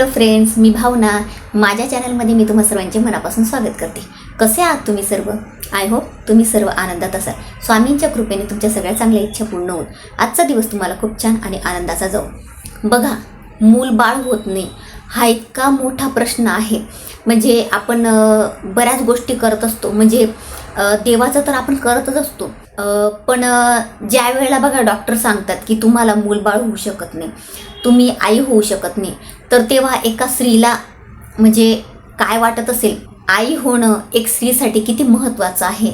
Hello friends मी भावना. माझ्या चॅनलमध्ये मी तुम्हा सर्वांचे मनापासून स्वागत करते. कसे आहात तुम्ही सर्व? आय होप तुम्ही सर्व आनंदात असाल. स्वामींच्या कृपेने तुमच्या सगळ्या चांगल्या इच्छा पूर्ण होत आजचा दिवस तुम्हाला खूप छान आणि आनंदाचा जाऊ बघा मूल बाळ होत नाही. हा इतका मोठा प्रश्न आहे. म्हणजे आपण बऱ्याच गोष्टी करत असतो. म्हणजे देवाचं तर आपण करतच असतो. पण ज्या वेळेला बघा डॉक्टर सांगतात की तुम्हाला मूलबाळ होऊ शकत नाही. तुम्ही आई होऊ शकत नाही. तर तेव्हा एका स्त्रीला म्हणजे काय वाटत असेल आई होणं एक स्त्रीसाठी किती महत्त्वाचं आहे?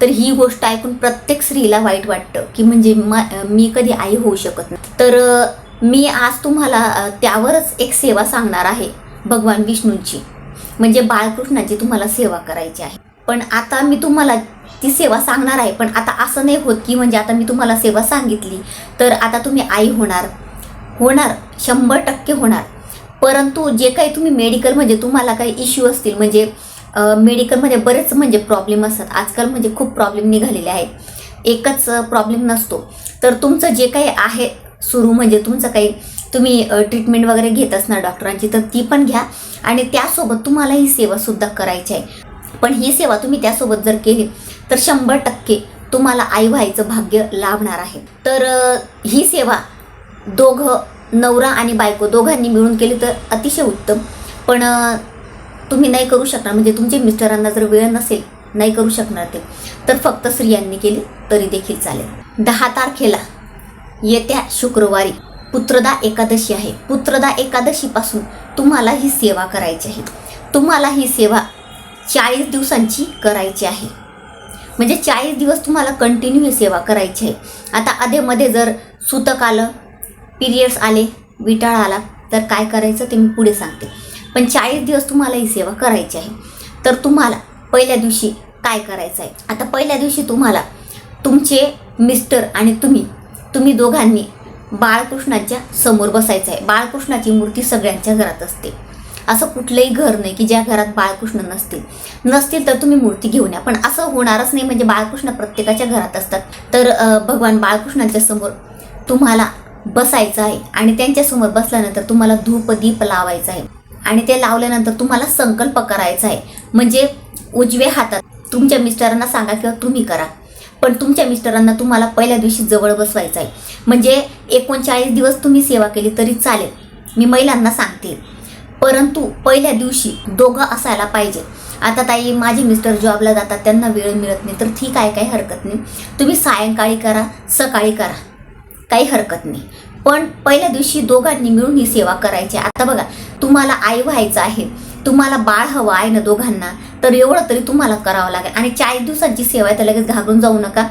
तर ही गोष्ट ऐकून प्रत्येक स्त्रीला वाईट वाटतं की म्हणजे म मी कधी आई होऊ शकत नाही. तर मी आज तुम्हाला त्यावरच एक सेवा सांगणार आहे भगवान विष्णूंची. म्हणजे बाळकृष्णाची तुम्हाला सेवा करायची आहे. पण आता मी तुम्हाला ती सेवा सांगणार आहे पण आता असं नाही होत की म्हणजे आता मी तुम्हाला सेवा सांगितली तर आता तुम्ही आई होणार. होणार शंभर टक्के होणार. परंतु जे काही तुम्ही मेडिकल म्हणजे तुम्हाला काही इश्यू असतील म्हणजे मेडिकलमध्ये बरेच म्हणजे प्रॉब्लेम असतात. आजकाल म्हणजे खूप प्रॉब्लेम निघालेले आहेत. एकच प्रॉब्लेम नसतो. तर तुमचं जे काही आहे सुरू म्हणजे तुमचं काही तुम्ही ट्रीटमेंट वगैरे घेत असणार डॉक्टरांची तर ती पण घ्या. आणि त्यासोबत तुम्हाला ही सेवासुद्धा करायची आहे. पण ही सेवा तुम्ही त्यासोबत जर केली तर शंभर टक्के तुम्हाला आई व्हायचं भाग्य लाभणार आहे. तर ही सेवा दोघं नवरा आणि बायको दोघांनी मिळून केली तर अतिशय उत्तम. पण तुम्ही नाही करू शकणार. म्हणजे तुमच्या मिस्टरांना जर वेळ नसेल नाही करू शकणार ते. तर फक्त स्त्रियांनी केली तरी देखील चालेल. दहा तारखेला येत्या शुक्रवारी पुत्रदा एकादशी आहे. पुत्रदा एकादशीपासून तुम्हाला ही सेवा करायची आहे. तुम्हाला ही सेवा चाळीस दिवसांची करायची आहे. म्हणजे चाळीस दिवस तुम्हाला कंटिन्यू ही सेवा करायची आहे. आता अधेमध्ये जर सुतक आलं पिरियड्स आले विटाळ आला तर काय करायचं ते मी पुढे सांगते. पण चाळीस दिवस तुम्हाला ही सेवा करायची आहे. तर तुम्हाला पहिल्या दिवशी काय करायचं आहे आता पहिल्या दिवशी तुम्हाला तुमचे मिस्टर आणि तुम्ही तुम्ही दोघांनी बाळकृष्णाच्या समोर बसायचं आहे बाळकृष्णाची मूर्ती सगळ्यांच्या घरात असते. असं कुठलंही घर नाही की ज्या घरात बाळकृष्ण नसतील. नसतील तर तुम्ही मूर्ती घेऊन या. पण असं होणारच नाही म्हणजे बाळकृष्ण प्रत्येकाच्या घरात असतात. तर भगवान बाळकृष्णाच्या समोर तुम्हाला बसायचं आहे. आणि त्यांच्यासमोर बसल्यानंतर तुम्हाला धूप दीप लावायचा आहे. आणि ते लावल्यानंतर तुम्हाला संकल्प करायचा आहे. म्हणजे उजव्या हातात तुमच्या मिस्टरांना सांगा किंवा तुम्ही करा. पण तुमच्या मिस्टरांना तुम्हाला पहिल्या दिवशी जवळ बसवायचं आहे. म्हणजे एकोणचाळीस दिवस तुम्ही सेवा केली तरी चालेल. मी महिलांना सांगते. परंतु पहिल्या दिवशी दोघं असायला पाहिजे. आता ताई माझे मिस्टर जॉबला जातात. त्यांना वेळ मिळत नाही. तर ठीक आहे काही हरकत नाही. तुम्ही सायंकाळी करा सकाळी करा. काही हरकत नाही. पण पहिल्या दिवशी दोघांनी मिळून ही सेवा करायची. आहे. आता बघा तुम्हाला आई व्हायचं आहे तुम्हाला बाळ हवं आहे ना दोघांना तर एवढं तरी तुम्हाला करावं लागेल. आणि चाळीस दिवसांची सेवा आहे तर लगेच घाबरून जाऊ नका.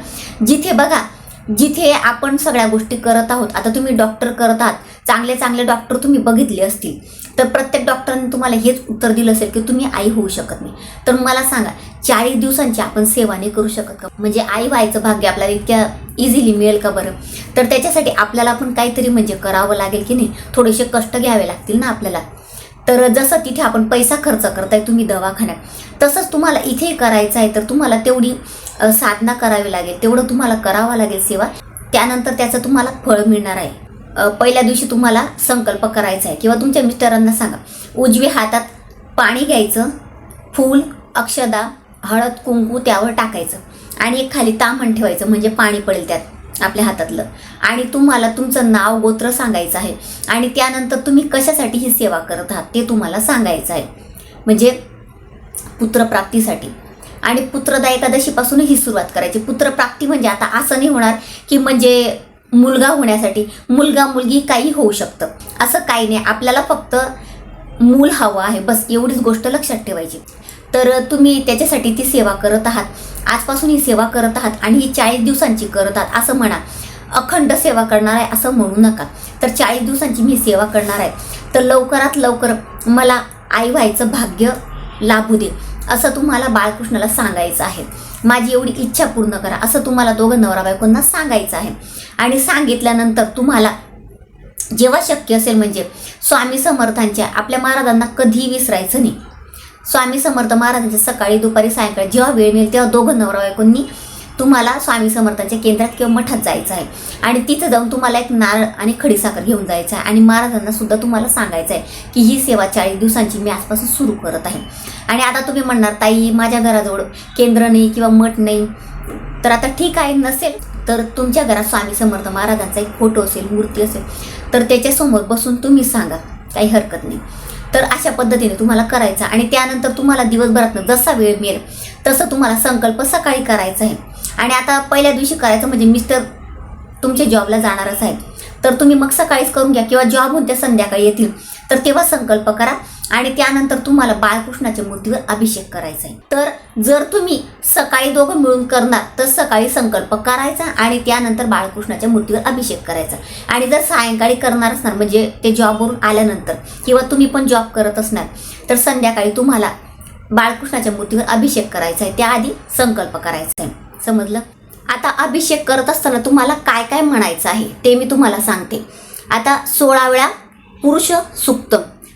जिथे बघा जिथे आपण सगळ्या गोष्टी करत आहोत आता तुम्ही डॉक्टर करत आहात चांगले चांगले डॉक्टर तुम्ही बघितले असतील तर प्रत्येक डॉक्टरांनी तुम्हाला हेच उत्तर दिलं असेल की तुम्ही आई होऊ शकत नाही. तर मला सांगा चाळीस दिवसांची आपण सेवा नाही करू शकत का? म्हणजे आई व्हायचं भाग्य आपल्याला इतक्या इझिली मिळेल का बरं? तर त्याच्यासाठी आपल्याला पण काहीतरी म्हणजे करावं लागेल की नाही? थोडेसे कष्ट घ्यावे लागतील ना आपल्याला. तर जसं तिथे आपण पैसा खर्च करताय तुम्ही दवाखान्यात तसंच तुम्हाला इथे करायचं आहे तर तुम्हाला तेवढी साधना करावी लागेल. तेवढं तुम्हाला करावं लागेल सेवा. त्यानंतर त्याचं तुम्हाला फळ मिळणार आहे. पहिल्या दिवशी तुम्हाला संकल्प करायचा आहे. किंवा तुमच्या मिस्टरांना सांगा उजवे हातात पाणी घ्यायचं फूल अक्षदा हळद कुंकू त्यावर टाकायचं आणि एक खाली तामण ठेवायचं म्हणजे पाणी पडेल त्यात आपल्या हातातलं. आणि तुम्हाला तुमचं नाव गोत्र सांगायचं आहे आणि त्यानंतर तुम्ही कशासाठी ही सेवा करत आहात ते तुम्हाला सांगायचं आहे. म्हणजे पुत्रप्राप्तीसाठी. आणि पुत्रदा एकादशीपासून ही सुरुवात करायची. पुत्रप्राप्ती म्हणजे आता असं नाही होणार की म्हणजे मुलगा होण्यासाठी मुलगा मुलगी काही होऊ शकतं. असं काही नाही. आपल्याला फक्त मूल हवं आहे. बस एवढीच गोष्ट लक्षात ठेवायची. तर तुम्ही त्याच्यासाठी ती सेवा करत आहात. आजपासून ही सेवा करत आहात आणि ही चाळीस दिवसांची करत आहात. असं म्हणा. अखंड सेवा करणार आहे असं म्हणू नका. तर चाळीस दिवसांची मी सेवा करणार आहे. तर लवकरात लवकर मला आई व्हायचं भाग्य लाभू दे. असं तुम्हाला बाळकृष्णाला सांगायचं आहे. माझी एवढी इच्छा पूर्ण करा. असं तुम्हाला दोघं नवरा बायकोंना सांगायचं आहे. आणि सांगितल्यानंतर तुम्हाला जेव्हा शक्य असेल म्हणजे स्वामी समर्थांच्या आपल्या महाराजांना कधीही विसरायचं नाही. स्वामी समर्थ महाराजांच्या सकाळी दुपारी सायंकाळी जेव्हा वेळ मिळेल तेव्हा दोघं नवरा बायकोंनी तुम्हाला स्वामी समर्थांच्या केंद्रात किंवा मठात जायचं आहे. आणि तिथं जाऊन तुम्हाला एक नारळ आणि खडीसाखर घेऊन जायचं आहे. आणि महाराजांना सुद्धा तुम्हाला सांगायचं आहे की ही सेवा चाळीस दिवसांची मी आजपासून सुरू करत आहे. आणि आता तुम्ही म्हणणार ताई माझ्या घराजवळ केंद्र नाही किंवा मठ नाही. तर आता ठीक आहे नसेल. तर तुमच्या घरात स्वामी समर्थ महाराजांचा एक फोटो असेल मूर्ती असेल तर त्याच्यासमोर बसून तुम्ही सांगा काही हरकत नाही. तर अशा पद्धतीने तुम्हाला करायचं आणि त्यानंतर तुम्हाला दिवसभरातनं जसा वेळ मिळेल तसं तुम्हाला संकल्प सकाळी करायचा आहे. आणि आता पहिल्या दिवशी करायचं म्हणजे मिस्टर तुमच्या जॉबला जाणारच आहेत. तर तुम्ही मग सकाळीच करून घ्या किंवा जॉबहून ते संध्याकाळी येतील. तर तेव्हा संकल्प करा. आणि त्यानंतर तुम्हाला बाळकृष्णाच्या मूर्तीवर अभिषेक करायचा आहे तर जर तुम्ही सकाळी दोघं मिळून करणार तर सकाळी संकल्प करायचा आणि त्यानंतर बाळकृष्णाच्या मूर्तीवर अभिषेक करायचा. आणि जर सायंकाळी करणार असणार म्हणजे ते जॉबवरून आल्यानंतर किंवा तुम्ही पण जॉब करत असणार तर संध्याकाळी तुम्हाला बाळकृष्णाच्या मूर्तीवर अभिषेक करायचा आहे त्याआधी संकल्प करायचा आहे समजलं? आता अभिषेक करत असताना तुम्हाला काय काय म्हणायचं आहे ते मी तुम्हाला सांगते. आता सोळा वेळा पुरुष सुक्त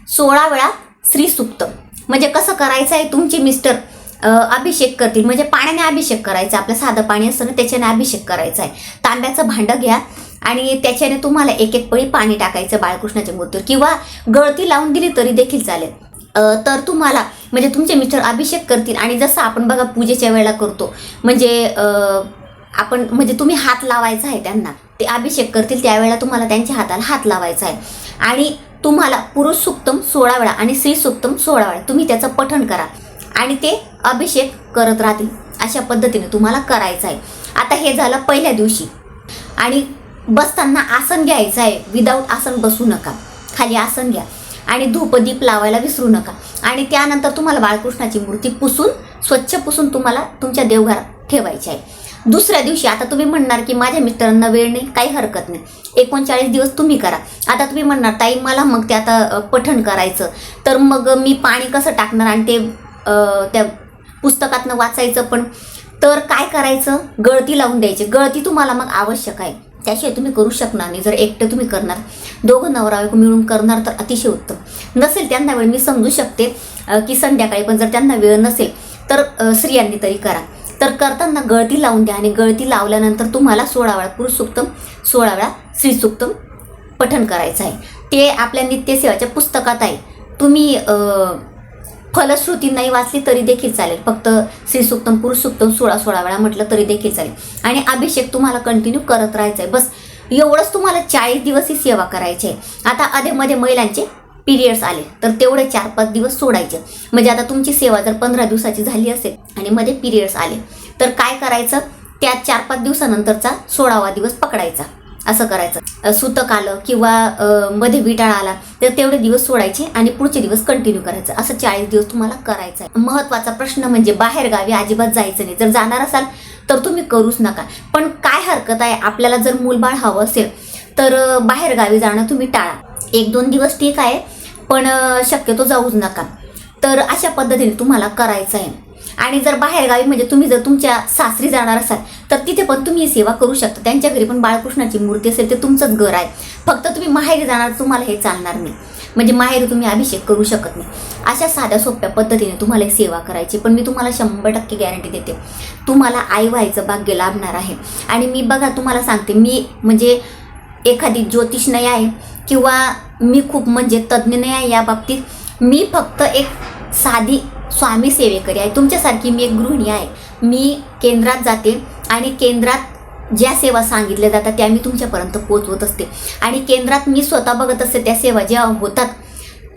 सोळा वेळा श्री सुक्तम म्हणजे कसं करायचं आहे तुमचे मिस्टर अभिषेक करतील. म्हणजे पाण्याने अभिषेक करायचा आपलं साधं पाणी असतं ना त्याच्याने अभिषेक करायचा आहे तांब्याचं भांडं घ्या आणि त्याच्याने तुम्हाला एक एक पळी पाणी टाकायचं बाळकृष्णाच्या मूर्तीवर. किंवा गळती लावून दिली तरी देखील चालेल. तर तुम्हाला म्हणजे तुमचे मिस्टर अभिषेक करतील. आणि जसं आपण बघा पूजेच्या वेळेला करतो. म्हणजे आपण म्हणजे तुम्ही हात लावायचा आहे त्यांना. ते अभिषेक करतील त्यावेळेला तुम्हाला त्यांच्या हाताला हात लावायचा आहे. आणि तुम्हाला पुरुष सुक्तम सोळा वेळा आणि स्त्री सुक्तम सोळा वेळा. तुम्ही त्याचं पठण करा. आणि ते अभिषेक करत राहतील. अशा पद्धतीने तुम्हाला करायचं आहे. आता हे झालं पहिल्या दिवशी. आणि बसताना आसन घ्यायचं आहे. विदाऊट आसन बसू नका. खाली आसन घ्या. आणि धूपदीप लावायला विसरू नका. आणि त्यानंतर तुम्हाला बाळकृष्णाची मूर्ती पुसून स्वच्छ पुसून तुम्हाला तुमच्या देवघरात ठेवायची आहे. दुसऱ्या दिवशी आता तुम्ही म्हणणार की माझ्या मित्रांना वेळ नाही काही हरकत नाही. एकोणचाळीस दिवस तुम्ही करा. आता तुम्ही म्हणणार ताई मला मग ते आता पठण करायचं. तर मग मी पाणी कसं टाकणार आणि ते त्या पुस्तकातनं वाचायचं पण? तर काय करायचं? गळती लावून द्यायची. गळती तुम्हाला मग आवश्यक आहे. त्याशिवाय तुम्ही करू शकणार नाही. जर एकटं तुम्ही करणार दोघं नवरा मिळून करणार तर अतिशय उत्तम. नसेल त्यांना वेळ मी समजू शकते की संध्याकाळी पण जर त्यांना वेळ नसेल तर स्त्रियांनी तरी करा. तर करताना गळती लावून द्या आणि गळती लावल्यानंतर तुम्हाला सोळा वेळा पुरुष सुक्तम सोळा वेळा स्त्री सुक्तम पठण करायचं आहे. ते आपल्या नित्यसेवाच्या पुस्तकात आहे. तुम्ही फलश्रुती नाही वाचली तरी देखील चालेल. फक्त श्री सुक्तम पुरुष सुक्तम सोळा सोळा वेळा म्हटलं तरी देखील चालेल. आणि अभिषेक तुम्हाला कंटिन्यू करत राहायचं आहे बस एवढंच तुम्हाला चाळीस दिवस ही सेवा करायची आहे. आता अधेमध्ये महिलांचे पिरियड्स आले तर तेवढे चार पाच दिवस सोडायचे. म्हणजे आता तुमची सेवा जर पंधरा दिवसाची झाली असेल आणि मध्ये पिरियड्स आले तर काय करायचं? त्या चार पाच दिवसानंतरचा सोळावा दिवस पकडायचा. असं करायचं. सुतक आलं किंवा मध्ये विटाळा आला तर तेवढे दिवस सोडायचे आणि पुढचे दिवस कंटिन्यू करायचं. असं चाळीस दिवस तुम्हाला करायचं आहे. महत्त्वाचा प्रश्न म्हणजे बाहेर गावी अजिबात जायचं नाही. जर जाणार असाल तर तुम्ही करूच नका. पण काय हरकत आहे? आपल्याला जर मूलबाळ हवं असेल तर बाहेरगावी बाहेर गावी जाणं तुम्ही टाळा. एक दोन दिवस ठीक आहे. पण शक्यतो जाऊच नका. तर अशा पद्धतीने तुम्हाला करायचं आहे आणि जर बाहेरगावी म्हणजे तुम्ही जर तुमच्या सासरी जाणार असाल तर तिथे पण तुम्ही ही सेवा करू शकता. त्यांच्या घरी पण बाळकृष्णाची मूर्ती असेल ते तुमचंच घर आहे. फक्त तुम्ही माहेरी जाणार तुम्हाला हे चालणार नाही. म्हणजे माहेरी तुम्ही अभिषेक करू शकत नाही. अशा साध्या सोप्या पद्धतीने तुम्हाला ही सेवा करायची. पण मी तुम्हाला शंभर टक्के गॅरंटी देते. तुम्हाला आई व्हायचं भाग्य लाभणार आहे. आणि मी बघा तुम्हाला सांगते. मी म्हणजे एखादी ज्योतिष नाही आहे किंवा मी खूप म्हणजे तज्ज्ञ नाही आहे या बाबतीत. मी फक्त एक साधी स्वामी सेवेकरी आहे. तुमच्यासारखी मी एक गृहिणी आहे. मी केंद्रात जाते आणि केंद्रात ज्या सेवा सांगितल्या जातात त्या मी तुमच्यापर्यंत पोचवत असते. आणि केंद्रात मी स्वतः बघत असते त्या सेवा ज्या होतात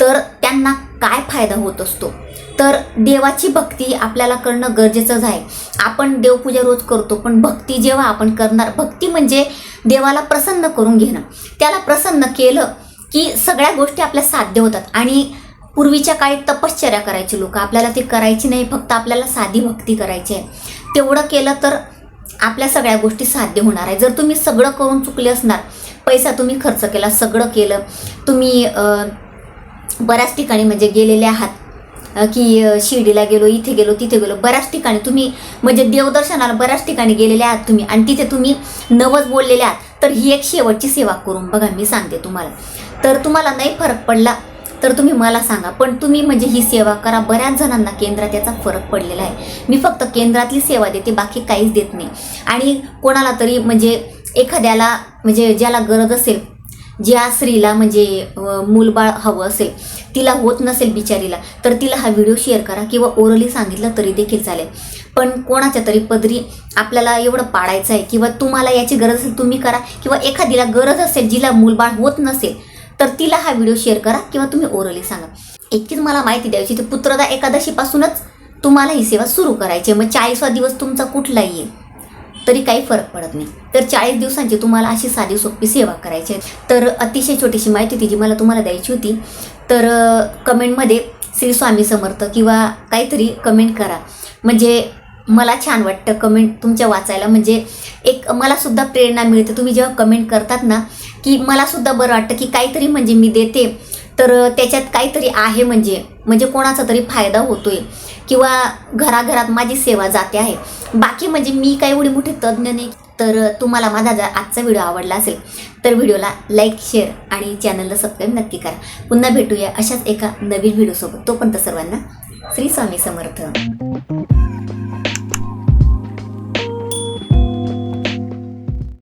तर त्यांना काय फायदा होत असतो? तर देवाची भक्ती आपल्याला करणं गरजेचंच आहे. आपण देवपूजा रोज करतो पण भक्ती जेव्हा आपण करणार भक्ती म्हणजे देवाला प्रसन्न करून घेणं. त्याला प्रसन्न केलं की सगळ्या गोष्टी आपल्या साध्य होतात. आणि पूर्वीच्या काळी तपश्चर्या करायची लोक. आपल्याला ती करायची नाही फक्त आपल्याला साधी भक्ती करायची आहे. तेवढं केलं तर आपल्या सगळ्या गोष्टी साध्य होणार आहे. जर तुम्ही सगळं करून चुकले असणार पैसा तुम्ही खर्च केला सगळं केलं तुम्ही बऱ्याच ठिकाणी म्हणजे गेलेले आहात की शिर्डीला गेलो इथे गेलो तिथे गेलो बऱ्याच ठिकाणी तुम्ही म्हणजे देवदर्शनाला बऱ्याच ठिकाणी गेलेले आहात तुम्ही आणि तिथे तुम्ही नवच बोललेले आहात. तर ही एक शेवटची सेवा करून बघा मी सांगते तुम्हाला. तर तुम्हाला नाही फरक पडला तर तुम्ही मला सांगा. पण तुम्ही म्हणजे ही सेवा करा. बऱ्याच जणांना केंद्रात याचा फरक पडलेला आहे. मी फक्त केंद्रातली सेवा देते बाकी काहीच देत नाही. आणि कोणाला तरी म्हणजे एखाद्याला म्हणजे ज्याला गरज असेल ज्या स्त्रीला म्हणजे मूलबाळ हवं असेल तिला होत नसेल बिचारीला तर तिला हा व्हिडिओ शेअर करा किंवा ओरली सांगितलं तरी देखील चालेल. पण कोणाच्या तरी पदरी आपल्याला एवढं पाडायचं आहे किंवा तुम्हाला याची गरज असेल तुम्ही करा किंवा एखादीला गरज असेल जिला मूलबाळ होत नसेल तर तिला हा व्हिडिओ शेअर करा किंवा तुम्ही ओरली सांगा. इतकीच मला माहिती द्यायची तर पुत्रदा एकादशीपासूनच तुम्हाला ही सेवा सुरू करायची आहे. मग चाळीसवा दिवस तुमचा कुठलाही येईल तरी काही फरक पडत नाही. तर चाळीस दिवसांची तुम्हाला अशी साधी सोपी सेवा करायची आहे. तर अतिशय छोटीशी माहिती होती जी मला तुम्हाला द्यायची होती. तर कमेंटमध्ये श्री स्वामी समर्थ किंवा काहीतरी कमेंट करा. म्हणजे मला छान वाटतं कमेंट तुमच्या वाचायला. म्हणजे एक मलासुद्धा प्रेरणा मिळते. तुम्ही जेव्हा कमेंट करतात ना की मलासुद्धा बरं वाटतं की काहीतरी म्हणजे मी देते. तर त्याच्यात काहीतरी आहे म्हणजे म्हणजे कोणाचा तरी फायदा होतोय. किंवा घराघरात माझी सेवा जाते आहे. बाकी म्हणजे मी काय एवढी मोठी तज्ज्ञ नाही तर तुम्हाला माझा जर आजचा व्हिडिओ आवडला असेल तर व्हिडिओला लाईक शेअर आणि चॅनलला सबस्क्राईब नक्की करा. पुन्हा भेटूया अशाच एका नवीन व्हिडिओसोबत. तोपर्यंत सर्वांना श्री स्वामी समर्थ.